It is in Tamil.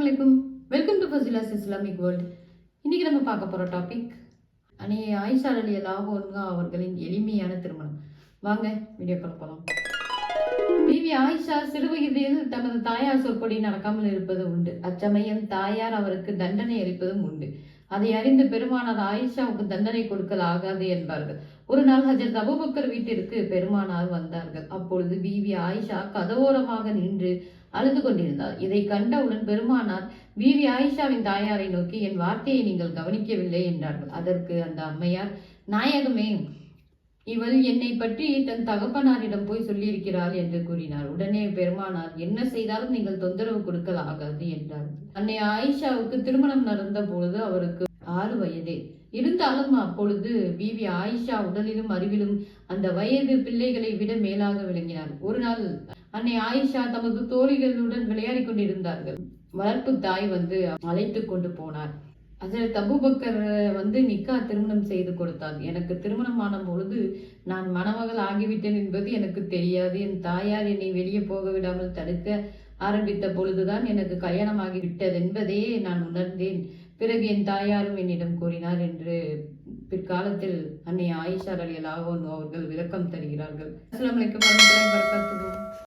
அஸ்ஸலாமு அலைக்கும் welcome to Fasila's Islamic world இன்றைக்கி நம்ம பார்க்க போகிற டாபிக் அணி ஆயிஷா அலி லாகோன்கா அவர்களின் எளிமையான திருமணம். வாங்க வீடியோக்குள்ள போகலாம் பிவி ஆயிஷா சிறு வயதில் தமது தாயார் சொற்படி நடக்காமல் இருப்பது உண்டு. அச்சமயம் தாயார் அவருக்கு தண்டனை அளிப்பதும் உண்டு. அதை அறிந்து பெருமானார் ஆயிஷாவுக்கு தண்டனை கொடுக்கல் ஆகாது என்பார்கள். ஒரு நாள் ஹஜரத் அபூபக்கர் வீட்டிற்கு பெருமானார் வந்தார்கள். அப்பொழுது பிவி ஆயிஷா கதவோரமாக நின்று அழுது கொண்டிருந்தார். இதை கண்டவுடன் பெருமானார் பிவி ஆயிஷாவின் தாயாரை நோக்கி என் வார்த்தையை நீங்கள் கவனிக்கவில்லை என்றார்கள். அதற்கு அந்த அம்மையார் நாயகமே இவள் என்னை பற்றி தன் தகப்பனாரிடம் போய் சொல்லியிருக்கிறாள் என்று கூறினார். உடனே பெருமானார் என்ன செய்தாலும் நீங்கள் தொந்தரவு கொடுக்கல் ஆகாது என்றார். அன்னை ஆயிஷாவுக்கு திருமணம் நடந்த பொழுது அவருக்கு ஆறு வயதே. இருந்தாலும் அப்பொழுது பிவி ஆயிஷா உடலிலும் அறிவிலும் அந்த வயது பிள்ளைகளை விட மேலாக விளங்கினார். ஒரு நாள் அன்னை ஆயிஷா தமது தோழிகளுடன் விளையாடிக் கொண்டிருந்தார்கள். வளர்ப்பு தாய் வந்து அழைத்து கொண்டு போனார். அதில் தபுபக்கர் வந்து நிக்கா திருமணம் செய்து கொடுத்தார். எனக்கு திருமணமான பொழுது நான் மணமகள் ஆகிவிட்டேன் என்பது எனக்கு தெரியாது. என் தாயார் என்னை வெளியே போக விடாமல் தடுக்க ஆரம்பித்த பொழுதுதான் எனக்கு கல்யாணமாகி விட்டது என்பதையே நான் உணர்ந்தேன். பிறகு என் தாயாரும் என்னிடம் கூறினார் என்று பிற்காலத்தில் அன்னை ஆயிஷா அலி அலாஹோன் அவர்கள் விளக்கம் தருகிறார்கள். அஸ்லாம் வலைக்கம் வரமத்துல்லாஹி